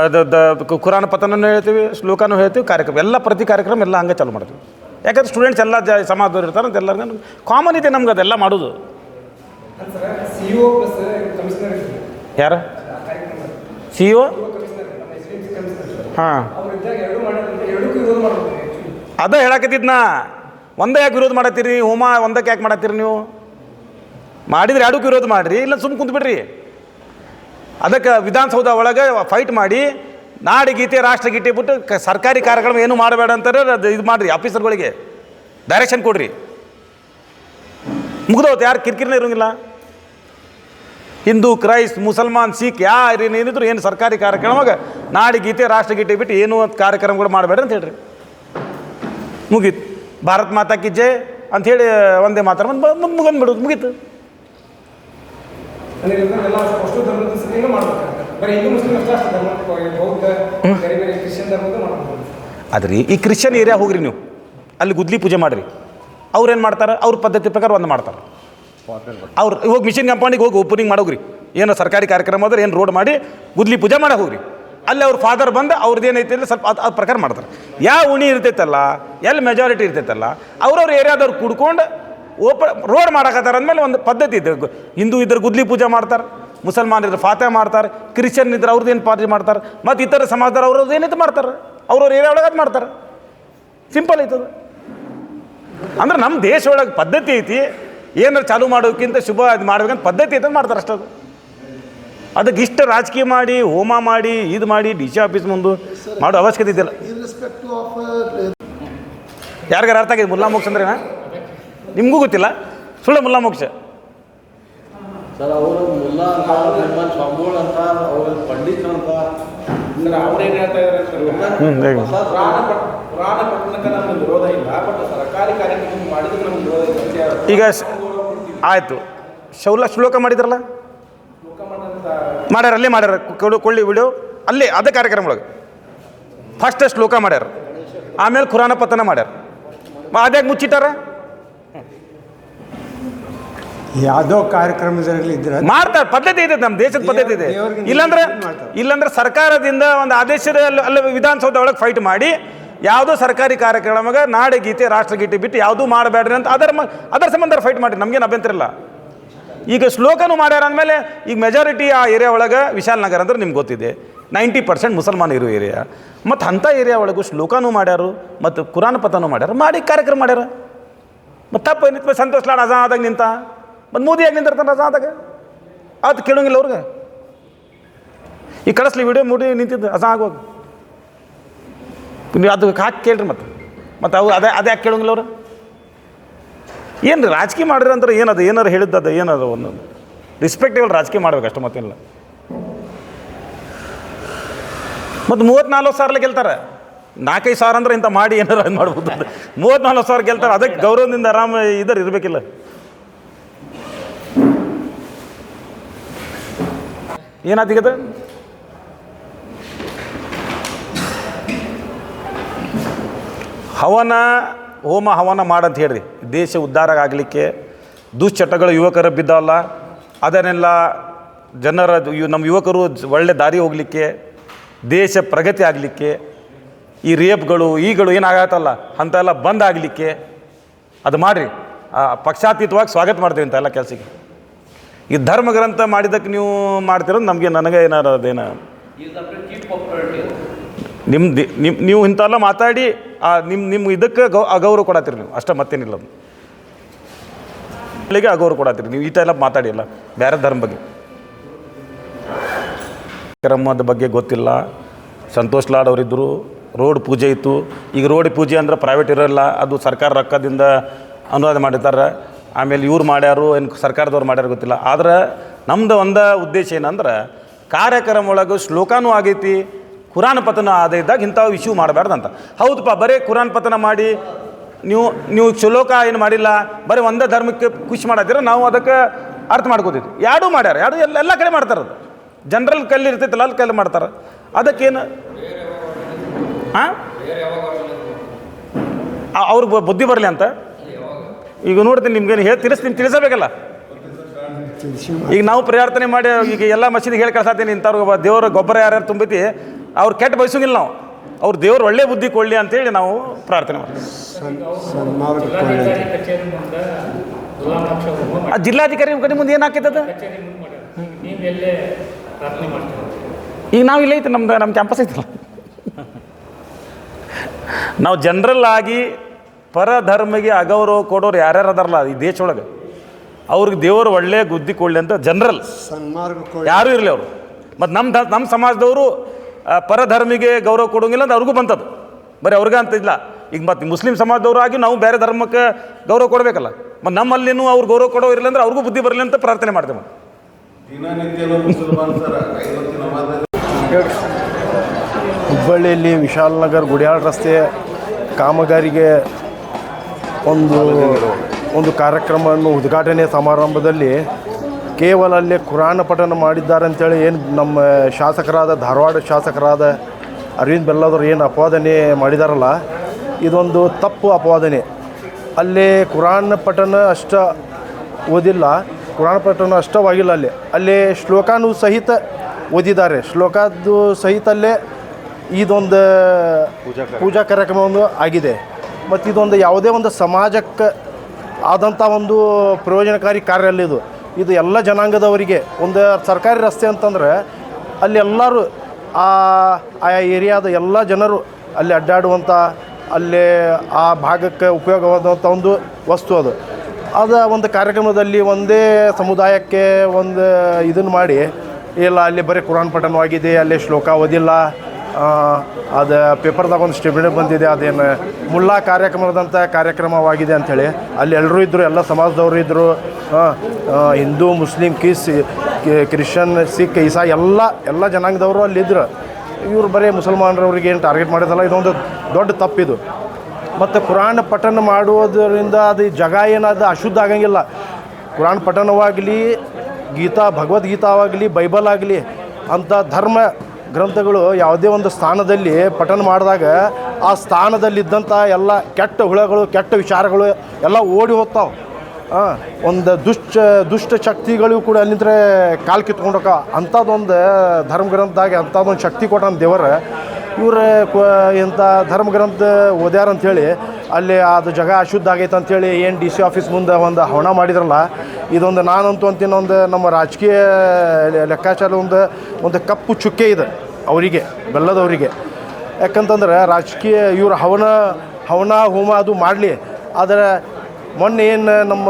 ಅದು ದ ಕುರಾನ್ ಪತನೂ ಹೇಳ್ತೀವಿ ಶ್ಲೋಕನೂ ಹೇಳ್ತೀವಿ ಕಾರ್ಯಕ್ರಮ ಎಲ್ಲ ಪ್ರತಿ ಕಾರ್ಯಕ್ರಮ ಎಲ್ಲ ಹಂಗೆ ಚಾಲು ಮಾಡ್ತೀವಿ. ಯಾಕಂದ್ರೆ ಸ್ಟೂಡೆಂಟ್ಸ್ ಎಲ್ಲ ಜ ಸಮಾಜದವ್ರು ಇರ್ತಾರೆ ಅಂತ ಎಲ್ಲರಿಗೂ ಕಾಮನ್ ಇದೆ ನಮ್ಗೆ ಅದೆಲ್ಲ ಮಾಡೋದು. ಯಾರು? ಸಿ ಇ ಹಾಂ. ಅದ ಹೇಳಕತ್ತಿದ್ನಾ ಒಂದೇ ಯಾಕೆ ವಿರೋಧ ಮಾಡತ್ತೀರಿ ಹೋಮ ಒಂದಕ್ಕೆ ಯಾಕೆ ಮಾಡತ್ತೀರಿ ನೀವು? ಮಾಡಿದ್ರೆ ಎರಡಕ್ಕೂ ವಿರೋಧ ಮಾಡಿರಿ ಇಲ್ಲ ಸುಮ್ಮನೆ ಕುಂತ್ಬಿಡ್ರಿ. ಅದಕ್ಕೆ ವಿಧಾನಸೌಧ ಒಳಗೆ ಫೈಟ್ ಮಾಡಿ ನಾಡಿಗೀತೆ ರಾಷ್ಟ್ರಗೀತೆ ಬಿಟ್ಟು ಕ ಸರ್ಕಾರಿ ಕಾರ್ಯಕ್ರಮ ಏನು ಮಾಡಬೇಡ ಅಂತಾರೆ, ಅದು ಇದು ಮಾಡಿರಿ ಆಫೀಸರ್ಗಳಿಗೆ ಡೈರೆಕ್ಷನ್ ಕೊಡ್ರಿ. ಮುಗ್ದೋತು, ಯಾರು ಕಿರಿಕಿರಿನೇ ಇರೋಂಗಿಲ್ಲ. ಹಿಂದೂ ಕ್ರೈಸ್ತ್ ಮುಸಲ್ಮಾನ್, ಸಿಖ್, ಯಾರು ಏನಿದ್ರು ಏನು ಸರ್ಕಾರಿ ಕಾರ್ಯಕ್ರಮವಾಗ ನಾಡಿಗೀತೆ ರಾಷ್ಟ್ರಗೀತೆ ಬಿಟ್ಟು ಏನು ಕಾರ್ಯಕ್ರಮಗಳು ಮಾಡಬೇಡ ಅಂತ ಹೇಳ್ರಿ. ಮುಗೀತು. ಭಾರತ್ ಮಾತಾ ಜೈ ಅಂಥೇಳಿ ಒಂದೇ ಮಾತಾಡ ಮುಂದೆ ಮುಗಂದ್ಬಿಡೋದು ಮುಗೀತು. ಅಂದ್ರೆ ಎಲ್ಲ ಅಷ್ಟು ಮಾಡ್ಬೇಕಾಗುತ್ತೆ ಬರೀ ಹಿಂದೂ ಮುಸ್ಲಿಂ ಅಷ್ಟೇ ಅಷ್ಟು ಧರ್ಮ ಬೌದ್ಧ ಬೇರೆ ಬೇರೆ ಕ್ರಿಶ್ಚಿಯನ್ ಧರ್ಮದ ಮಾಡ್ಬೋದು ಅದ್ರಿ ಈ ಕ್ರಿಶ್ಚಿಯನ್ ಏರಿಯಾ ಹೋಗ್ರಿ ನೀವು. ಅಲ್ಲಿ ಗುದ್ಲಿ ಪೂಜೆ ಮಾಡಿರಿ. ಅವ್ರು ಏನು ಮಾಡ್ತಾರೆ? ಅವ್ರ ಪದ್ಧತಿ ಪ್ರಕಾರ ಒಂದು ಮಾಡ್ತಾರೆ. ಅವ್ರು ಇವಾಗ ಮಿಷಿನ್ ಕಂಪೌಂಡಿಗೆ ಹೋಗಿ ಓಪನಿಂಗ್ ಮಾಡೋಗ್ರಿ. ಏನೋ ಸರ್ಕಾರಿ ಕಾರ್ಯಕ್ರಮ ಆದ್ರೆ ಏನು ರೋಡ್ ಮಾಡಿ ಗುದ್ಲಿ ಪೂಜೆ ಮಾಡಿ ಹೋಗ್ರಿ. ಅಲ್ಲಿ ಅವ್ರ ಫಾದರ್ ಬಂದು ಅವ್ರದ್ದು ಏನೈತೆ ಅಂದ್ರೆ ಸ್ವಲ್ಪ ಅದು ಅದು ಪ್ರಕಾರ ಮಾಡ್ತಾರೆ. ಯಾವ ಉಣಿ ಇರ್ತೈತಲ್ಲ ಎಲ್ಲಿ ಮೆಜಾರಿಟಿ ಇರ್ತೈತಲ್ಲ ಅವ್ರವ್ರ ಏರಿಯಾದವ್ರು ಕುಡ್ಕೊಂಡು ಓಪ ರೋಡ್ ಮಾಡಕತ್ತಾರ ಅಂದಮೇಲೆ ಒಂದು ಪದ್ಧತಿ ಇದೆ. ಹಿಂದೂ ಇದ್ರೆ ಗುದ್ಲಿ ಪೂಜೆ ಮಾಡ್ತಾರೆ. ಮುಸಲ್ಮಾನ್ ಇದ್ರೆ ಫಾತೆ ಮಾಡ್ತಾರೆ ಕ್ರಿಶ್ಚಿಯನ್ ಇದ್ರೆ ಅವ್ರದ್ದು ಏನು ಪಾರ್ಟಿ ಮಾಡ್ತಾರೆ, ಮತ್ತು ಇತರ ಸಮಾಜದವ್ರು ಅವ್ರದ್ದು ಏನಿದ್ದು ಮಾಡ್ತಾರೆ, ಅವ್ರವ್ರ ಏರಿಯಾ ಒಳಗೆ ಮಾಡ್ತಾರೆ. ಸಿಂಪಲ್ ಐತದ. ಅಂದ್ರೆ ನಮ್ಮ ದೇಶ ಒಳಗೆ ಪದ್ಧತಿ ಐತಿ, ಏನಾರು ಚಾಲು ಮಾಡೋಕ್ಕಿಂತ ಶುಭ ಅದು ಮಾಡ್ಬೇಕಂತ ಪದ್ಧತಿ ಐತೆ ಮಾಡ್ತಾರೆ ಅಷ್ಟದು. ಅದಕ್ಕೆ ಇಷ್ಟು ರಾಜಕೀಯ ಮಾಡಿ, ಹೋಮ ಮಾಡಿ ಇದು ಮಾಡಿ, ಡಿ ಸಿ ಆಫೀಸ್ ಮುಂದೆ ಮಾಡೋ ಅವಶ್ಯಕತೆ ಇದೆಯಲ್ಲ ಯಾರಿಗಾರ ಅರ್ಥ ಆಗಿದೆ ಮುಲ್ಲಾ ಮೋಕ್ಷ ಅಂದ್ರೆ ನಿಮಗೂ ಗೊತ್ತಿಲ್ಲ. ಸುಳ್ಳು ಮುಲ್ಲಾ ಮೋಕ್ಷ. ಸರ್ ಅವರು ಮುಲ್ಲಾ ಅಂತ ಸ್ವಾಮಿಗಳು ಅಂತ ಅವರು ಪಂಡಿತ್ ಅಂತ. ಸರ್ ಅವ್ರೇನು ಹೇಳ್ತಾ ಇದ್ದಾರೆ ಹ್ಞೂ ಹೇಗೆ ಪುರಾಣ ಪಟ್- ಪುರಾಣ ಪಟ್ಟಣಕ್ಕೆ ನಮ್ಗೆ ವಿರೋಧ ಇಲ್ಲ ಬಟ್ ಸರ್ಕಾರಿ ಕಾರ್ಯಕ್ರಮ ಮಾಡಿದ್ರೆ ನಮ್ಗೆ ವಿರೋಧ ಇದೆ ಈಗ ಆಯ್ತು ಆಯಿತು. ಶೌಲ ಶ್ಲೋಕ ಮಾಡಿದ್ರಲ್ಲ? ಮಾಡ್ಯಾರ ಅಲ್ಲೇ ಮಾಡ್ಯಾರ. ಕೊಡು- ಕೊಳ್ಳಿ ವಿಡಿಯೋ. ಅಲ್ಲೇ ಅದೇ ಕಾರ್ಯಕ್ರಮ ಒಳಗೆ. ಫಸ್ಟ್ ಶ್ಲೋಕ ಮಾಡ್ಯಾರ. ಆಮೇಲೆ ಖುರಾನ ಪತನ ಮಾಡ್ಯಾರ. ಮ- ಅದ್ಯಾಕೆ ಮುಚ್ಚಿಟ್ಟಾರ? ಯಾವುದೋ ಕಾರ್ಯಕ್ರಮದಲ್ಲಿ ಇದ್ರೆ ಮಾಡ್ತಾರೆ ಪದ್ಧತಿ ಇದೆ ನಮ್ಮ ದೇಶದ ಪದ್ಧತಿ ಇದೆ. ಇಲ್ಲಾಂದ್ರೆ ಇಲ್ಲಾಂದ್ರೆ ಸರ್ಕಾರದಿಂದ ಒಂದು ಆದೇಶದ ಅಲ್ಲಿ ವಿಧಾನಸೌಧ ಒಳಗೆ ಫೈಟ್ ಮಾಡಿ ಯಾವುದೋ ಸರ್ಕಾರಿ ಕಾರ್ಯಕ್ರಮಗ ನಾಡಗೀತೆ ರಾಷ್ಟ್ರಗೀತೆ ಬಿಟ್ಟು ಯಾವುದೂ ಮಾಡಬೇಡ್ರಿ ಅಂತ ಅದರ ಅದರ ಸಂಬಂಧ ಫೈಟ್ ಮಾಡಿ ನಮಗೇನು ಅಭ್ಯಂತರ ಇಲ್ಲ. ಈಗ ಶ್ಲೋಕನು ಮಾಡ್ಯಾರ ಅಂದಮೇಲೆ ಈಗ ಮೆಜಾರಿಟಿ ಆ ಏರಿಯಾ ಒಳಗೆ ವಿಶಾಲ್ ನಗರ ಅಂದ್ರೆ ನಿಮ್ಗೆ ಗೊತ್ತಿದೆ. ನೈಂಟಿ ಪರ್ಸೆಂಟ್ ಮುಸಲ್ಮಾನ್ ಇರೋ ಏರಿಯಾ ಮತ್ತು ಅಂಥ ಏರಿಯಾ ಒಳಗೂ ಶ್ಲೋಕನೂ ಮಾಡ್ಯಾರು ಮತ್ತು ಕುರಾನ್ ಪತನೂ ಮಾಡ್ಯಾರ ಮಾಡಿ ಕಾರ್ಯಕ್ರಮ ಮಾಡ್ಯಾರ. ಮತ್ತು ತಪ್ಪು ಏನಿತ್ತು ಸಂತೋಷ್ ಲಾಡ್ ಅಜಾದಾಗ ನಿಂತ. ಮತ್ತು ಮೋದಿ ಆಗಿ ನಿಂತಿರ್ತಾನೆ ಆದಾಗ? ಅದು ಕೇಳೋಂಗಿಲ್ಲ ಅವ್ರಿಗೆ. ಈ ಕಳಿಸ್ಲಿ ವಿಡಿಯೋ ಮೂಡಿ ನಿಂತಿದ್ದು ಅಜಾ ಆಗೋಗ. ನೀವು ಅದು ಹಾಕಿ ಕೇಳ್ರಿ ಮತ್ತೆ ಮತ್ತು ಅವು ಅದೇ ಅದೇ ಯಾಕೆ ಕೇಳೋಂಗಿಲ್ಲ ಅವ್ರು? ಏನು ರೀ ರಾಜಕೀಯ ಮಾಡಿರಿ ಅಂದ್ರೆ ಏನದು? ಏನಾರು ಅದು, ಏನದು ಒಂದು? ರಿಸ್ಪೆಕ್ಟೇಬಲ್ ರಾಜಕೀಯ ಮಾಡ್ಬೇಕು ಅಷ್ಟು ಮತ್ತೇನಿಲ್ಲ. ಮತ್ತು ಮೂವತ್ತ್ನಾಲ್ಕು ಸಾವಿರಲ್ಲಿ ಗೆಲ್ತಾರೆ. ನಾಲ್ಕೈದು ಸಾವಿರ ಅಂದ್ರೆ ಇಂಥ ಮಾಡಿ ಏನಾರು ಮಾಡ್ಬೋದು ಮೂವತ್ತ್ನಾಲ್ಕು ಸಾವಿರ ಗೆಲ್ತಾರೆ. ಅದಕ್ಕೆ ಗೌರವದಿಂದ ಆರಾಮ ಇದರ ಇರಬೇಕಿಲ್ಲ. ಏನಾತೀಗದ ಹವನ, ಹೋಮ ಹವನ ಮಾಡಂತ ಹೇಳ್ರಿ. ದೇಶ ಉದ್ಧಾರ ಆಗಲಿಕ್ಕೆ ದುಶ್ಚಟಗಳು ಯುವಕರು ಬಿದ್ದವಲ್ಲ, ಅದನ್ನೆಲ್ಲ ಜನರ ನಮ್ಮ ಯುವಕರು ಒಳ್ಳೆ ದಾರಿ ಹೋಗಲಿಕ್ಕೆ, ದೇಶ ಪ್ರಗತಿ ಆಗಲಿಕ್ಕೆ, ಈ ರೇಪ್ಗಳು, ಈಗಳು ಏನಾಗತ್ತಲ್ಲ, ಅಂತೆಲ್ಲ ಬಂದ್ ಆಗಲಿಕ್ಕೆ ಅದು ಮಾಡಿರಿ. ಪಕ್ಷಾತೀತವಾಗಿ ಸ್ವಾಗತ ಮಾಡ್ತೀವಿ ಇಂಥ ಎಲ್ಲ ಕೆಲಸಕ್ಕೆ ಈ ಧರ್ಮ ಗ್ರಂಥ ಮಾಡಿದಕ್ಕೆ ನೀವು ಮಾಡ್ತಿರೋದು ನಮಗೆ ನನಗೆ ಏನಾರು ಅದೇನ? ನಿಮ್ಮ ನಿಮ್ಮ ನೀವು ಇಂಥವೆಲ್ಲ ಮಾತಾಡಿ, ಆ ನಿಮ್ಮ ನಿಮ್ಮ ಇದಕ್ಕೆ ಗೌ, ಅಗೌರವ ಕೊಡತ್ತೀರಿ ನೀವು. ಅಷ್ಟೇ ಮತ್ತೇನಿಲ್ಲ ಅದು. ಅಗೌರವ ಕೊಡತ್ತೀರಿ. ನೀವು ಈ ಥರ ಮಾತಾಡಿ ಅಲ್ಲ, ಬೇರೆ ಧರ್ಮ ಬಗ್ಗೆ. ಕ್ರಮದ ಬಗ್ಗೆ ಗೊತ್ತಿಲ್ಲ. ಸಂತೋಷ್ ಲಾಡ್ ಅವರಿದ್ದರು ರೋಡ್ ಪೂಜೆ ಇತ್ತು. ಈಗ ರೋಡ್ ಪೂಜೆ ಅಂದ್ರೆ ಪ್ರೈವೇಟ್ ಇರೋಲ್ಲ, ಅದು ಸರ್ಕಾರ ರೊಕ್ಕದಿಂದ ಅನುವಾದ ಮಾಡಿರ್ತಾರೆ. ಆಮೇಲೆ ಇವ್ರು ಮಾಡ್ಯಾರು ಏನು ಸರ್ಕಾರದವ್ರು ಮಾಡ್ಯಾರು ಗೊತ್ತಿಲ್ಲ. ಆದ್ರೆ ನಮ್ದು ಒಂದು ಉದ್ದೇಶ ಏನಂದ್ರೆ ಕಾರ್ಯಕ್ರಮ ಒಳಗೆ ಶ್ಲೋಕನೂ ಆಗೈತಿ ಕುರಾನ್ ಪತನ ಆದ ಇದ್ದಾಗ ಇಂಥವು ಇಶ್ಯೂ ಅಂತ ಹೌದಪ್ಪ ಬರೀ ಕುರಾನ್ ಪತನ ಮಾಡಿ ನೀವು ನೀವು ಶ್ಲೋಕ ಏನು ಮಾಡಿಲ್ಲ ಬರೀ ಒಂದೇ ಧರ್ಮಕ್ಕೆ ಖುಷಿ ಮಾಡಿದ್ರೆ ನಾವು ಅದಕ್ಕೆ ಅರ್ಥ ಮಾಡ್ಕೋತಿದ್ವಿ. ಯಾರೂ ಮಾಡ್ಯಾರ ಯಾರು ಎಲ್ಲ ಎಲ್ಲ ಕಡೆ ಮಾಡ್ತಾರೆ ಅದು. ಜನರಲ್ ಕಲ್ಲಿ ಇರ್ತೈತಲ್ಲ ಅಲ್ಲಿ ಕಲ್ಲಿ ಮಾಡ್ತಾರೆ. ಅದಕ್ಕೇನು? ಹಾಂ ಅವ್ರಿಗೆ ಬುದ್ಧಿ ಬರಲಿ ಅಂತ? ಈಗ ನೋಡ್ತೀನಿ ನಿಮ್ಗೇನು ಹೇಳಿ ತಿಳಿಸ್ತೀನಿ ತಿಳಿಸಬೇಕಲ್ಲ? ಈಗ ನಾವು ಪ್ರಾರ್ಥನೆ ಮಾಡಿ, ಈಗ ಎಲ್ಲ ಮಸೀದಿಗೆ ಹೇಳಿ ಕಳ್ಸಾತೀನಿ, ಇಂಥವ್ರು ದೇವರ ಗೊಬ್ಬರ ಯಾರ್ಯಾರು ತುಂಬಿತಿ, ಅವ್ರು ಕೆಟ್ಟ ಬಯಸೋಂಗಿಲ್ಲ ನಾವು. ಅವ್ರು ದೇವ್ರು ಒಳ್ಳೆ ಬುದ್ಧಿ ಕೊಡಲಿ ಅಂತೇಳಿ ನಾವು ಪ್ರಾರ್ಥನೆ ಮಾಡ್ತೀವಿ. ಆ ಜಿಲ್ಲಾಧಿಕಾರಿ ಕಡೆ ಮುಂದೆ ಏನು ಹಾಕಿದ್ದದ ಈಗ ನಾವು ಇಲ್ಲೈತೆ ನಮ್ದು ನಮ್ಮ ಕ್ಯಾಂಪಸ್ ಐತಲ್ಲ. ನಾವು ಜನರಲ್ ಆಗಿ ಪರಧರ್ಮಿಗೆ ಅಗೌರವ ಕೊಡೋರು ಯಾರ್ಯಾರು ಅದಾರಲ್ಲ ಈ ದೇಶೊಳಗೆ ಅವ್ರಿಗೆ ದೇವರು ಒಳ್ಳೆಯ ಗುದ್ದಿ ಕೊಡಲಿ ಅಂತ ಜನರಲ್. ಸನ್ಮಾರ್ಗ ಯಾರೂ ಇರಲಿ ಅವರು. ಮತ್ತು ನಮ್ಮ ನಮ್ಮ ಸಮಾಜದವರು ಪರಧರ್ಮಿಗೆ ಗೌರವ ಕೊಡೋಂಗಿಲ್ಲ ಅಂತ ಅವ್ರಿಗೂ ಬಂತದ್ದು ಬರೀ ಅವ್ರಿಗೆ ಅಂತ ಇಲ್ಲ. ಈಗ ಮತ್ತು ಮುಸ್ಲಿಂ ಸಮಾಜದವರು ಆಗಿ ನಾವು ಬೇರೆ ಧರ್ಮಕ್ಕೆ ಗೌರವ ಕೊಡಬೇಕಲ್ಲ. ಮತ್ತು ನಮ್ಮಲ್ಲಿನೂ ಅವ್ರು ಗೌರವ ಕೊಡೋ ಇರಲಿಲ್ಲ ಅಂದ್ರೆ ಅವ್ರಿಗೂ ಬುದ್ಧಿ ಬರಲಿ ಅಂತ ಪ್ರಾರ್ಥನೆ ಮಾಡ್ತೇವೆ ಹುಬ್ಬಳ್ಳಿಯಲ್ಲಿ ವಿಶಾಲ್ ನಗರ್ ಗುಡಿಯಾಳ ರಸ್ತೆ ಕಾಮಗಾರಿಗೆ ಒಂದು ಒಂದು ಕಾರ್ಯಕ್ರಮವನ್ನು ಉದ್ಘಾಟನೆ ಸಮಾರಂಭದಲ್ಲಿ ಕೇವಲ ಅಲ್ಲೇ ಕುರಾನ ಪಠನ ಮಾಡಿದ್ದಾರೆ ಅಂತೇಳಿ ಏನು ನಮ್ಮ ಶಾಸಕರಾದ ಧಾರವಾಡ ಶಾಸಕರಾದ ಅರವಿಂದ್ ಬೆಲ್ಲದವ್ರು ಏನು ಅಪವಾದನೆ ಮಾಡಿದಾರಲ್ಲ ಇದೊಂದು ತಪ್ಪು ಅಪವಾದನೆ. ಅಲ್ಲೇ ಕುರಾನ್ ಪಠನ ಅಷ್ಟ ಓದಿಲ್ಲ ಕುರಾನ್ ಪಠನ ಅಷ್ಟವಾಗಿಲ್ಲ ಅಲ್ಲಿ. ಅಲ್ಲೇ ಶ್ಲೋಕಾನು ಸಹಿತ ಓದಿದ್ದಾರೆ. ಶ್ಲೋಕದ್ದು ಸಹಿತ ಅಲ್ಲೇ ಇದೊಂದು ಪೂಜಾ ಕಾರ್ಯಕ್ರಮವನ್ನು ಆಗಿದೆ. ಮತ್ತು ಇದೊಂದು ಯಾವುದೇ ಒಂದು ಸಮಾಜಕ್ಕೆ ಆದಂಥ ಒಂದು ಪ್ರಯೋಜನಕಾರಿ ಕಾರ್ಯ ಅಲ್ಲಿದು ಇದು. ಎಲ್ಲ ಜನಾಂಗದವರಿಗೆ, ಒಂದು ಸರ್ಕಾರಿ ರಸ್ತೆ ಅಂತಂದ್ರೆ ಅಲ್ಲಿ ಎಲ್ಲರೂ ಆ ಆಯಾ ಏರಿಯಾದ ಎಲ್ಲ ಜನರು ಅಲ್ಲಿ ಅಡ್ಡಾಡುವಂಥ ಅಲ್ಲಿ ಆ ಭಾಗಕ್ಕೆ ಉಪಯೋಗವಾದಂಥ ಒಂದು ವಸ್ತು ಅದು. ಅದು ಒಂದು ಕಾರ್ಯಕ್ರಮದಲ್ಲಿ ಒಂದೇ ಸಮುದಾಯಕ್ಕೆ ಒಂದು ಇದನ್ನು ಮಾಡಿ, ಇಲ್ಲ ಅಲ್ಲಿ ಬರೀ ಕುರಾನ್ ಪಠನವಾಗಿದೆ, ಅಲ್ಲಿ ಶ್ಲೋಕ ಓದಿಲ್ಲ ಅದು ಪೇಪರ್ದಾಗ ಒಂದು ಸ್ಟೇಟ್ಮೆಂಟ್ ಬಂದಿದೆ, ಅದೇನು ಮುಳ್ಳಾ ಕಾರ್ಯಕ್ರಮದಂಥ ಕಾರ್ಯಕ್ರಮವಾಗಿದೆ ಅಂಥೇಳಿ ಅಲ್ಲಿ ಎಲ್ಲರೂ ಇದ್ದರು ಎಲ್ಲ ಸಮಾಜದವರು ಇದ್ದರು ಹಿಂದೂ, ಮುಸ್ಲಿಂ ಕಿಸ್ ಕ್ರಿಶ್ಚಿಯನ್, ಸಿಖ್ ಈಸಾ ಎಲ್ಲ ಎಲ್ಲ ಜನಾಂಗದವರು ಅಲ್ಲಿದ್ದರು ಇವರು ಬರೀ ಮುಸಲ್ಮಾನರವ್ರಿಗೆ ಏನು ಟಾರ್ಗೆಟ್ ಮಾಡಿದಲ್ಲ, ಇದೊಂದು ದೊಡ್ಡ ತಪ್ಪಿದು. ಮತ್ತು ಕುರಾನ್ ಪಠನ ಮಾಡುವುದರಿಂದ ಅದು ಜಗ ಏನದು ಅಶುದ್ಧ ಆಗಂಗಿಲ್ಲ. ಕುರಾನ್ ಪಠನವಾಗಲಿ ಗೀತಾ, ಭಗವದ್ಗೀತಾವಾಗಲಿ, ಬೈಬಲ್ ಆಗಲಿ ಅಂಥ ಧರ್ಮ ಗ್ರಂಥಗಳು ಯಾವುದೇ ಒಂದು ಸ್ಥಾನದಲ್ಲಿ ಪಠನ ಮಾಡಿದಾಗ ಆ ಸ್ಥಾನದಲ್ಲಿದ್ದಂಥ ಎಲ್ಲ ಕೆಟ್ಟ ಹುಳಗಳು, ಕೆಟ್ಟ ವಿಚಾರಗಳು ಎಲ್ಲ ಓಡಿ ಹೋಗ್ತಾವೆ. ಒಂದು ದುಷ್ಟ ದುಷ್ಟ ಶಕ್ತಿಗಳು ಕೂಡ ಅಲ್ಲಿಂದ್ರೆ ಕಾಲು ಕಿತ್ಕೊಂಡು ಅಂಥದ್ದೊಂದು ಧರ್ಮ ಗ್ರಂಥದಾಗ ಅಂಥದ್ದೊಂದು ಶಕ್ತಿ ಕೊಟ್ಟಾನ ದೇವರ. ಇವ್ರ ಇಂಥ ಧರ್ಮ ಗ್ರಂಥ ಓದ್ಯಾರ ಅಂಥೇಳಿ ಅಲ್ಲಿ ಅದು ಜಾಗ ಅಶುದ್ಧ ಆಗೈತೆ ಅಂತೇಳಿ ಏನು ಡಿ ಸಿ ಆಫೀಸ್ ಮುಂದೆ ಒಂದು ಹವಣ ಮಾಡಿದ್ರಲ್ಲ, ಇದೊಂದು ನಾನಂತೂ ಅಂತೀನಿ ಒಂದು ನಮ್ಮ ರಾಜಕೀಯ ಲೆಕ್ಕಾಚಾರ ಒಂದು ಒಂದು ಕಪ್ಪು ಚುಕ್ಕೆ ಇದೆ ಅವರಿಗೆ, ಬೆಲ್ಲದವರಿಗೆ. ಯಾಕಂತಂದ್ರೆ ರಾಜಕೀಯ ಇವ್ರ ಹವನ ಹವನ ಹೋಮ ಅದು ಮಾಡಲಿ, ಆದರೆ ಮೊನ್ನೆ ಏನು ನಮ್ಮ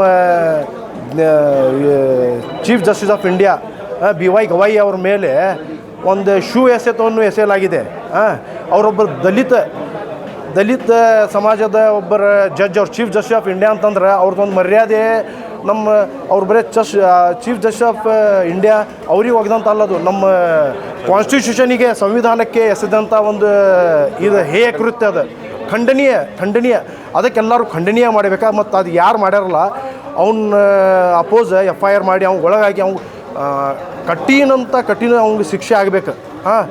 chief justice of India B Y Gavai ಅವ್ರ ಮೇಲೆ ಒಂದು ಶೂ ಎಸೆತವನ್ನು ಎಸೆಯಲಾಗಿದೆ. ಹಾಂ ಅವರೊಬ್ಬರು ದಲಿತ ದಲಿತ ಸಮಾಜದ ಒಬ್ಬರ ಜಡ್ಜ್ ಅವ್ರು ಚೀಫ್ ಜಸ್ಟಿಸ್ ಆಫ್ ಇಂಡಿಯಾ ಅಂತಂದ್ರೆ ಅವ್ರದ್ದೊಂದು ಮರ್ಯಾದೆ ನಮ್ಮ, ಅವ್ರು ಬರೀ ಚಸ್ ಚೀಫ್ ಜಸ್ಟಿಸ್ ಆಫ್ ಇಂಡಿಯಾ ಅವ್ರಿಗೆ ಒಗ್ದಂತ ಅಲ್ಲದು ನಮ್ಮ ಕಾನ್ಸ್ಟಿಟ್ಯೂಷನಿಗೆ ಸಂವಿಧಾನಕ್ಕೆ ಎಸೆದಂಥ ಒಂದು ಇದು ಹೇಯ ಕೃತ್ಯ ಅದು. ಖಂಡನೀಯ ಖಂಡನೀಯ. ಅದಕ್ಕೆಲ್ಲರೂ ಖಂಡನೀಯ ಮಾಡಬೇಕಾ? ಮತ್ತು ಅದು ಯಾರು ಮಾಡ್ಯಾರಲ್ಲ ಅವನ್ನ ಅಪೋಸ್ ಎಫ್ ಐ ಆರ್ ಮಾಡಿ ಅವ್ನು ಒಳಗಾಗಿ ಅವ್ನು ಕಠಿಣಂತ, ಕಠಿಣ ಅವ್ನಿಗೆ ಶಿಕ್ಷೆ ಆಗಬೇಕು. ಹಾಂ?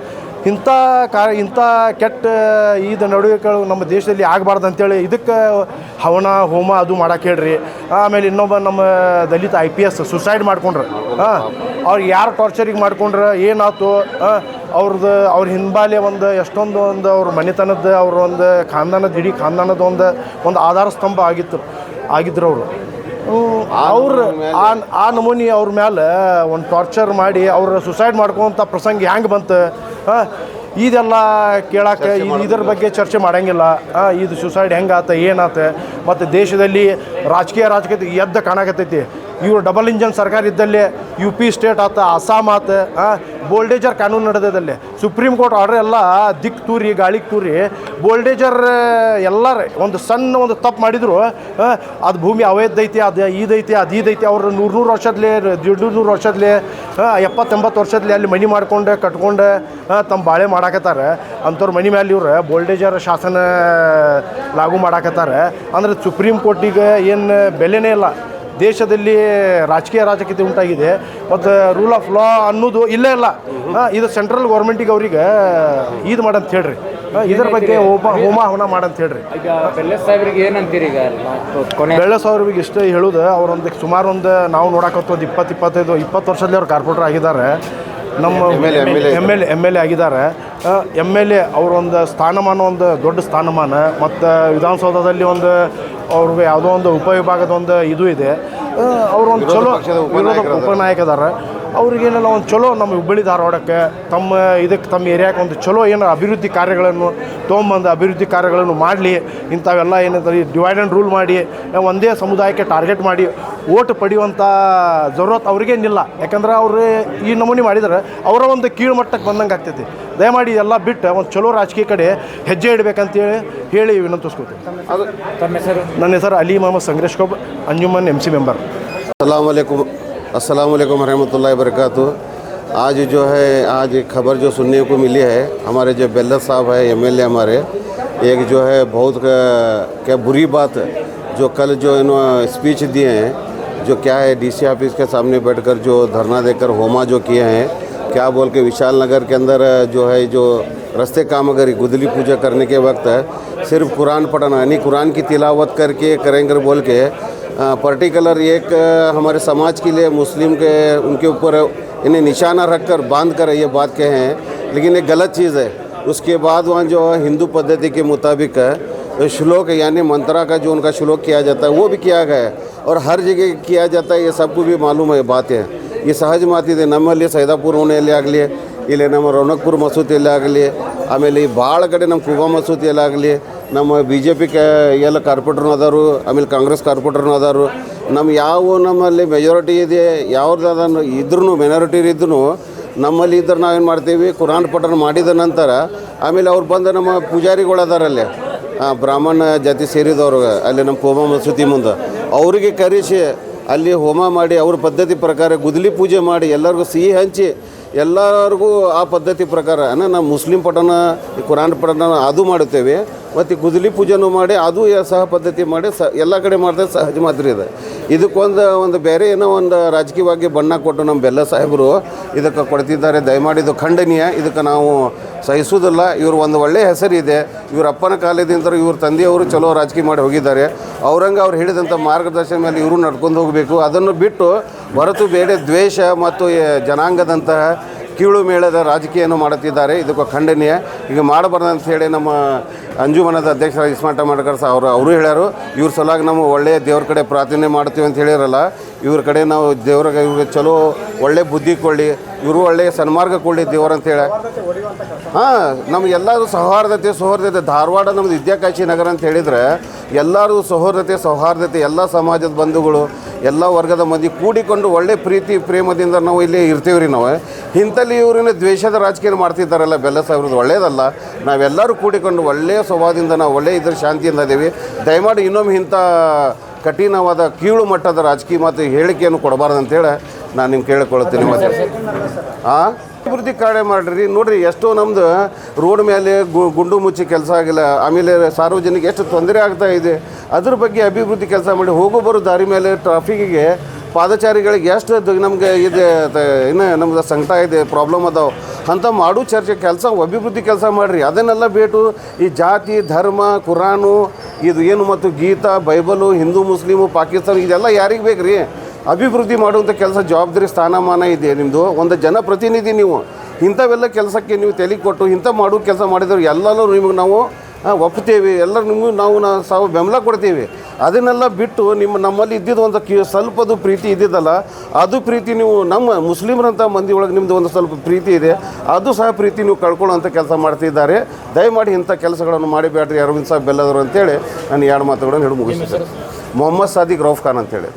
ಇಂಥ ಕಾ ಇಂಥ ಕೆಟ್ಟ ಇದು ನಡವಳಿಕೆಗಳು ನಮ್ಮ ದೇಶದಲ್ಲಿ ಆಗಬಾರ್ದು ಅಂತೇಳಿ ಇದಕ್ಕೆ ಹವನ ಹೋಮ ಅದು ಮಾಡಕ್ಕೆ ಹೇಳ್ರಿ. ಆಮೇಲೆ ಇನ್ನೊಬ್ಬ ನಮ್ಮ Dalit I P S suicide ಮಾಡ್ಕೊಂಡ್ರು. ಹಾಂ ಅವ್ರಿಗೆ ಯಾರು ಟಾರ್ಚರಿಗೆ ಮಾಡ್ಕೊಂಡ್ರೆ ಏನಾಯ್ತು? ಅವ್ರದ್ದು ಅವ್ರ ಹಿಂಬಾಲೆ ಒಂದು ಎಷ್ಟೊಂದು ಒಂದು ಅವ್ರ ಮನೆತನದ ಅವ್ರ ಒಂದು ಖಾನ್ದಾನದ ಇಡೀ ಖಾನ್ದಾನದ ಒಂದು ಒಂದು ಆಧಾರ ಸ್ತಂಭ ಆಗಿತ್ತು ಆಗಿದ್ರು ಅವರು. ಅವ್ರು ಆ ಆ ನಮೂನಿ ಅವ್ರ ಮೇಲೆ ಒಂದು ಟಾರ್ಚರ್ ಮಾಡಿ ಅವ್ರ ಸುಸೈಡ್ ಮಾಡ್ಕೊಂಥ ಪ್ರಸಂಗ ಹೆಂಗೆ ಬಂತು? ಹಾಂ ಇದೆಲ್ಲ ಕೇಳಕ್ಕೆ ಇದ್ರ ಬಗ್ಗೆ ಚರ್ಚೆ ಮಾಡಂಗಿಲ್ಲ. ಇದು ಸುಸೈಡ್ ಹೆಂಗಾತ ಏನಾತ ಮತ್ತು ದೇಶದಲ್ಲಿ ರಾಜಕೀಯ ರಾಜಕೀಯ ಎದ್ದ ಕಾಣಕತ್ತೈತಿ. ಇವ್ರು ಡಬಲ್ ಇಂಜನ್ ಸರ್ಕಾರ ಇದ್ದಲ್ಲಿ ಯು ಪಿ ಸ್ಟೇಟ್ ಆತ ಅಸ್ಸಾಂ ಆತ ಬೋಲ್ಡೇಜರ್ ಕಾನೂನು ನಡೆದದಲ್ಲಿ ಸುಪ್ರೀಂ ಕೋರ್ಟ್ ಆರ್ಡರ್ ಎಲ್ಲ ದಿಕ್ ತೂರಿ, ಗಾಳಿಗೆ ತೂರಿ. ಬೋಲ್ಡೇಜರ್ ಎಲ್ಲರ ಒಂದು ಸಣ್ಣ ಒಂದು ತಪ್ಪು ಮಾಡಿದ್ರು ಅದು ಭೂಮಿ ಅವೈದೈತಿ ಅದು ಇದೈತಿ ಅದು ಇದೈತಿ ಅವ್ರು ನೂರು ನೂರು ವರ್ಷದ್ಲೇ, ದೊಡ್ಡ ನೂರು ವರ್ಷದ್ಲೇ ಎಪ್ಪತ್ತೆಂಬತ್ತು ವರ್ಷದಲ್ಲಿ ಅಲ್ಲಿ ಮನೆ ಮಾಡ್ಕೊಂಡು, ಕಟ್ಕೊಂಡು ತಮ್ಮ ಬಾಳೆ ಮಾಡಾಕತ್ತಾರೆ. ಅಂಥವ್ರ ಮನೆ ಮೇಲೆ ಇವ್ರು ಬೋಲ್ಡೇಜರ್ ಶಾಸನ ಲಾಗು ಮಾಡಾಕತ್ತಾರೆ. ಅಂದ್ರೆ ಸುಪ್ರೀಂ ಕೋರ್ಟಿಗೆ ಏನು ಬೆಲೆನೇ ಇಲ್ಲ. ದೇಶದಲ್ಲಿ ರಾಜಕೀಯ ರಾಜಕೀಯತೆ ಉಂಟಾಗಿದೆ. ಮತ್ತು ರೂಲ್ ಆಫ್ ಲಾ ಅನ್ನೋದು ಇಲ್ಲೇ ಇಲ್ಲ ಇದು ಸೆಂಟ್ರಲ್ ಗೌರ್ಮೆಂಟಿಗೆ ಅವ್ರಿಗೆ ಇದು ಮಾಡಂತ ಹೇಳ್ರಿ. ಇದರ ಬಗ್ಗೆ ಹೋಮ ಹೋಮ ಹವನ ಮಾಡಂತ ಹೇಳ್ರಿ. ಈಗ ಬೆಲ್ಲ ಸಾಹೇಬ್ರಿಗೆ ಏನಂತೀರಿ ಈಗ? ಬೆಳ್ಳೆ ಸಾವಿರವಿಗೆ ಇಷ್ಟ ಹೇಳುದು ಅವ್ರೊಂದು ಸುಮಾರು ಒಂದು ನಾವು ನೋಡಕತ್ತು ಒಂದು ಇಪ್ಪತ್ತು ಇಪ್ಪತ್ತೈದು ಇಪ್ಪತ್ತು ವರ್ಷದಲ್ಲಿ ಅವ್ರು ಕಾರ್ಪೊರೇಟರ್ ಆಗಿದ್ದಾರೆ. ನಮ್ಮ M L M L M L A ಆಗಿದ್ದಾರೆ. ಎಂ ಎಲ್ ಎ ಅವರೊಂದು ಸ್ಥಾನಮಾನ ಒಂದು ದೊಡ್ಡ ಸ್ಥಾನಮಾನ ಮತ್ತು ವಿಧಾನಸೌಧದಲ್ಲಿ ಒಂದು ಅವ್ರಿಗೆ ಯಾವುದೋ ಒಂದು ಉಪವಿಭಾಗದ ಒಂದು ಇದು ಇದೆ. ಅವರು ಒಂದು ಚಲೋ ವಿರೋಧ ಉಪನಾಯಕ ಅದಾರ ಅವ್ರಿಗೇನಲ್ಲ ಒಂದು ಚಲೋ ನಮ್ಮ ಹುಬ್ಬಳ್ಳಿ ಧಾರವಾಡಕ್ಕೆ ತಮ್ಮ ಇದಕ್ಕೆ ತಮ್ಮ ಏರಿಯಾಕ್ಕೆ ಒಂದು ಚಲೋ ಏನೋ ಅಭಿವೃದ್ಧಿ ಕಾರ್ಯಗಳನ್ನು ತೊಗೊಂಬಂದು ಅಭಿವೃದ್ಧಿ ಕಾರ್ಯಗಳನ್ನು ಮಾಡಲಿ ಇಂಥವೆಲ್ಲ ಏನಂತಾರೆ ಡಿವೈಡ್ ಆ್ಯಂಡ್ ರೂಲ್ ಮಾಡಿ ಒಂದೇ ಸಮುದಾಯಕ್ಕೆ ಟಾರ್ಗೆಟ್ ಮಾಡಿ ಓಟ್ ಪಡೆಯುವಂಥ ಜರೂರತ್ ಅವ್ರಿಗೇನಿಲ್ಲ. ಯಾಕಂದ್ರೆ ಅವರು ಈ ನಮೂನೆ ಮಾಡಿದರೆ ಅವರ ಒಂದು ಕೀಳುಮಟ್ಟಕ್ಕೆ ಬಂದಂಗೆ ಆಗ್ತೈತಿ. ದಯಮಾಡಿ ಎಲ್ಲ ಬಿಟ್ಟು ಒಂದು ಚಲೋ ರಾಜಕೀಯ ಕಡೆ ಹೆಜ್ಜೆ ಇಡಬೇಕಂತೇಳಿ ಹೇಳಿ ವಿನಂತಿಸ್ಕೊತೀವಿ ಅದು ನನ್ನ ಹೆಸರು ಅಲಿ ಮಹಮ್ಮದ್ ಸಂಗ್ರೇಶ್ ಕೋಬ್ ಅಂಜುಮನ್ ಎಂ ಸಿ ಮೆಂಬರ್ ಅಲಾಮಲೈಕು अस्सलाम वालेकुम रहमतुल्लाहि वबरकातु आज जो है, आज एक खबर जो सुनने को मिली है, हमारे जो बेल्लत साहब है एमएलए हमारे, एक जो है बहुत क्या बुरी बात जो कल जो इन्होंने स्पीच दिए हैं, जो क्या है डीसी ऑफ़िस के सामने बैठकर जो धरना देकर होमा जो किए हैं, क्या बोल के विशाल नगर के अंदर जो है, जो रस्ते कामगारी गुदली पूजा करने के वक्त है, सिर्फ़ कुरान पढ़ना, यानी कुरान की तिलावत करके करेंगे बोल के पर्टिकुलर एक अ, हमारे समाज के लिए मुस्लिम के उनके ऊपर इन्हें निशाना रखकर बांध कर ये बात कहे हैं लेकिन ये गलत चीज़ है उसके बाद वहाँ जो हिंदू पद्धति के मुताबिक है, श्लोक यानी मंत्रा का जो उनका श्लोक किया जाता है वो भी किया गया है और हर जगह किया जाता है ये सबको भी मालूम है बात है ಈ ಸಹಜ ಮಾತಿದೆ ನಮ್ಮಲ್ಲಿ ಸೈದಾಪುರ ಓಣಿಯಲ್ಲಿ ಆಗಲಿ ಇಲ್ಲಿ ನಮ್ಮ ರೌನಕ್ಪುರ ಮಸೂತಿಯಲ್ಲಿ ಆಗಲಿ ಆಮೇಲೆ ಈ ಭಾಳ ಕಡೆ ನಮ್ಮ ಕುಬಾ ಮಸೂತಿಯಲ್ಲಿ ಆಗಲಿ ನಮ್ಮ ಬಿ ಜೆ ಪಿ ಕ ಎಲ್ಲ ಕಾರ್ಪೊರೇಟರ್ನೂ ಅದಾರು ಆಮೇಲೆ ಕಾಂಗ್ರೆಸ್ ಕಾರ್ಪೊರೇಟರ್ನೂ ಅದಾರು ನಮ್ಮ ಯಾವ ನಮ್ಮಲ್ಲಿ ಮೆಜಾರಿಟಿ ಇದೆ, ಯಾವ್ದು ಇದ್ರೂ ಮೆನಾರಿಟಿ ಇದ್ರೂ ನಮ್ಮಲ್ಲಿ ಇದ್ರೆ ನಾವೇನು ಮಾಡ್ತೀವಿ ಕುರಾನ್ ಪಠನ ಮಾಡಿದ ನಂತರ, ಆಮೇಲೆ ಅವ್ರು ಬಂದು ನಮ್ಮ ಪೂಜಾರಿಗಳು ಅದಾರಲ್ಲಿ ಬ್ರಾಹ್ಮಣ ಜಾತಿ ಸೇರಿದವರು, ಅಲ್ಲಿ ನಮ್ಮ ಹೋಮ ಮಸೂತಿ ಮುಂದೆ. ಅವರಿಗೆ ಕರೆಸಿ, ಅಲ್ಲಿ ಹೋಮ ಮಾಡಿ, ಅವ್ರ ಪದ್ಧತಿ ಪ್ರಕಾರ ಗುದಲಿ ಪೂಜೆ ಮಾಡಿ, ಎಲ್ಲರಿಗೂ ಸಿಹಿ ಹಂಚಿ ಎಲ್ಲರಿಗೂ ಆ ಪದ್ಧತಿ ಪ್ರಕಾರ ನಾವು ಮುಸ್ಲಿಂ ಪಠಣ, ಈ ಕುರಾನ್ ಪಠಣ ಅದು ಮಾಡುತ್ತೇವೆ, ಮತ್ತು ಗುದಲಿ ಪೂಜೆನೂ ಮಾಡಿ, ಅದು ಸಹ ಪದ್ಧತಿ ಮಾಡಿ, ಸ, ಎಲ್ಲ ಕಡೆ ಮಾಡಿದ್ರೆ ಸಹಜ ಮಾತ್ರ ಇದೆ. ಇದಕ್ಕೊಂದು ಒಂದು ಬೇರೆ ಏನೋ ಒಂದು ರಾಜಕೀಯವಾಗಿ ಬಣ್ಣ ಕೊಟ್ಟು ನಮ್ಮ ಬೆಲ್ಲ ಸಾಹೇಬರು ಇದಕ್ಕೆ ಕೊಡ್ತಿದ್ದಾರೆ, ದಯಮಾಡಿ ಖಂಡನೀಯ, ಇದಕ್ಕೆ ನಾವು ಸಹಿಸುವುದಿಲ್ಲ. ಇವರು ಒಂದು ಒಳ್ಳೆಯ ಹೆಸರಿದೆ ಇವ್ರ ಅಪ್ಪನ ಕಾಲದಿಂದ ಇವ್ರ ತಂದೆಯವರು ಚಲೋ ರಾಜಕೀಯ ಮಾಡಿ ಹೋಗಿದ್ದಾರೆ. ಅವ್ರಂಗೆ ಅವ್ರು ಹಿಡಿದಂಥ ಮಾರ್ಗದರ್ಶನ ಮೇಲೆ ಇವರು ನಡ್ಕೊಂಡು ಹೋಗಬೇಕು. ಅದನ್ನು ಬಿಟ್ಟು ಹೊರತು ಬೇರೆ ದ್ವೇಷ ಮತ್ತು ಜನಾಂಗದಂತಹ ಕೀಳು ಮೇಳದ ರಾಜಕೀಯವನ್ನು ಮಾಡುತ್ತಿದ್ದಾರೆ. ಇದಕ್ಕೆ ಖಂಡನೀಯ. ಈಗ ಮಾಡಬಾರ್ದು ಹೇಳಿ ನಮ್ಮ ಅಂಜುಮನದ ಅಧ್ಯಕ್ಷರ ಇಸ್ಮಾಟ ಮಾಡ್ಕರ್ ಸಹ ಅವರು ಅವರು ಹೇಳ್ಯಾರು, ಇವ್ರ ಸಲುವಾಗಿ ನಾವು ಒಳ್ಳೆಯ ದೇವ್ರ ಕಡೆ ಪ್ರಾರ್ಥನೆ ಮಾಡ್ತೀವಿ ಅಂತ ಹೇಳಿರಲ್ಲ, ಇವ್ರ ಕಡೆ ನಾವು ದೇವ್ರಿಗೆ ಇವ್ರಿಗೆ ಚಲೋ ಒಳ್ಳೆ ಬುದ್ಧಿ ಕೊಡಲಿ, ಇವರು ಒಳ್ಳೆಯ ಸನ್ಮಾರ್ಗ ಕೊಡಲಿ ದೇವ್ರು ಅಂತ ಹೇಳಿ. ಹಾಂ ನಮ್ಮ ಎಲ್ಲರೂ ಸೌಹಾರ್ದತೆ ಸೌಹಾರ್ದತೆ, ಧಾರವಾಡ ನಮ್ಮದು ವಿದ್ಯಾಕಾಶಿ ನಗರ ಅಂತ ಹೇಳಿದರೆ, ಎಲ್ಲರೂ ಸೌಹಾರ್ದತೆ ಸೌಹಾರ್ದತೆ ಎಲ್ಲ ಸಮಾಜದ ಬಂಧುಗಳು ಎಲ್ಲ ವರ್ಗದ ಮಂದಿ ಕೂಡಿಕೊಂಡು ಒಳ್ಳೆ ಪ್ರೀತಿ, ಪ್ರೇಮದಿಂದ ನಾವು ಇಲ್ಲಿ ಇರ್ತೀವಿ ರೀ ನಾವು. ಇಂಥಲ್ಲಿ ಇವ್ರನ್ನ ದ್ವೇಷದ ರಾಜಕೀಯ ಮಾಡ್ತಿದ್ದಾರಲ್ಲ, ಬೆಲ್ಲ ಸಾಹೇಬ್ರದ್ದು ಒಳ್ಳೇದಲ್ಲ. ನಾವೆಲ್ಲರೂ ಕೂಡಿಕೊಂಡು ಒಳ್ಳೆಯ ಸ್ವಭಾವದಿಂದ ನಾವು ಒಳ್ಳೆಯ ಇದ್ರ ಶಾಂತಿಯಿಂದ ಇದ್ದೀವಿ. ದಯಮಾಡಿ ಇನ್ನೊಮ್ಮೆ ಇಂಥ ಕಠಿಣವಾದ, ಕೀಳು ಮಟ್ಟದ ರಾಜಕೀಯ ಮತ್ತು ಹೇಳಿಕೆಯನ್ನು ಕೊಡಬಾರ್ದು ಅಂತೇಳಿ ನಾನು ನಿಮ್ಗೆ ಕೇಳಿಕೊಳ್ಳುತ್ತೀನಿ. ಮತ್ತೆ ಹಾಂ ಅಭಿವೃದ್ಧಿ ಕಾರ್ಯ ಮಾಡಿರಿ. ನೋಡ್ರಿ, ಎಷ್ಟೋ ನಮ್ದು ರೋಡ್ ಮೇಲೆ ಗುಂಡು ಮುಚ್ಚಿ ಕೆಲಸ ಆಗಿಲ್ಲ. ಆಮೇಲೆ ಸಾರ್ವಜನಿಕ ಎಷ್ಟು ತೊಂದರೆ ಆಗ್ತಾ ಇದೆ. ಅದ್ರ ಬಗ್ಗೆ ಅಭಿವೃದ್ಧಿ ಕೆಲಸ ಮಾಡಿ ಹೋಗೋ ಬರೋ ದಾರಿ ಮೇಲೆ ಟ್ರಾಫಿಕ್ಕಿಗೆ ಪಾದಚಾರಿಗಳಿಗೆ ಎಷ್ಟು ನಮಗೆ ಇದೆ ಏನು ನಮ್ದು ಸಂಕಟ ಇದೆ ಪ್ರಾಬ್ಲಮ್ ಅದಾವೆ. ಅಂತ ಮಾಡು ಚರ್ಚೆ, ಕೆಲಸ, ಅಭಿವೃದ್ಧಿ ಕೆಲಸ ಮಾಡಿರಿ. ಅದನ್ನೆಲ್ಲ ಬೇಟು ಈ ಜಾತಿ, ಧರ್ಮ, ಕುರಾನು, ಇದು ಏನು ಮತ್ತು Gita, Bible, Hindu, Muslim, Pakistan, ಇದೆಲ್ಲ ಯಾರಿಗೆ ಬೇಕು ರೀ ಅಭಿವೃದ್ಧಿ ಮಾಡುವಂಥ ಕೆಲಸ ಜವಾಬ್ದಾರಿ ಸ್ಥಾನಮಾನ ಇದೆ ನಿಮ್ಮದು ಒಂದು ಜನಪ್ರತಿನಿಧಿ ನೀವು. ಇಂಥವೆಲ್ಲ ಕೆಲಸಕ್ಕೆ ನೀವು ತಲೆ ಕೊಟ್ಟು ಇಂಥ ಮಾಡೋ ಕೆಲಸ ಮಾಡಿದ್ರೆ ಎಲ್ಲರೂ ನಿಮಗೆ ನಾವು ಒಪ್ಪುತ್ತೇವೆ ಒಪ್ತೇವೆ. ಎಲ್ಲರೂ ನಿಮಗೂ ನಾವು ನಾ ಸಾವು ಬೆಂಬಲ ಕೊಡ್ತೀವಿ. ಅದನ್ನೆಲ್ಲ ಬಿಟ್ಟು ನಿಮ್ಮ ನಮ್ಮಲ್ಲಿ ಇದ್ದಿದ್ದು ಒಂದು ಕಿ ಸ್ವಲ್ಪದು ಪ್ರೀತಿ ಇದ್ದಿದ್ದಲ್ಲ ಅದು ಪ್ರೀತಿ ನೀವು ನಮ್ಮ ಮುಸ್ಲಿಮರಂಥ ಮಂದಿ ಒಳಗೆ ನಿಮ್ಮದು ಒಂದು ಸ್ವಲ್ಪ ಪ್ರೀತಿ ಇದೆ ಅದು ಸಹ ಪ್ರೀತಿ ನೀವು ಕಳ್ಕೊಳ್ಳೋಂಥ ಕೆಲಸ ಮಾಡ್ತಿದ್ದಾರೆ. ದಯಮಾಡಿ ಇಂಥ ಕೆಲಸಗಳನ್ನು ಮಾಡಿಬೇಡ್ರಿ. ಅರವಿಂದ್ ಸಾಹೇಬ್ ಬೆಲ್ಲದರು ಅಂತೇಳಿ ನಾನು ಎರಡು ಮಾತುಗಳನ್ನು ಹೇಳಿ ಮುಗಿಸ್ತೀನಿ. ಮೊಹಮ್ಮದ್ ಸಾದಿಕ್ ರೌಫ್ ಖಾನ್ ಅಂತೇಳಿ.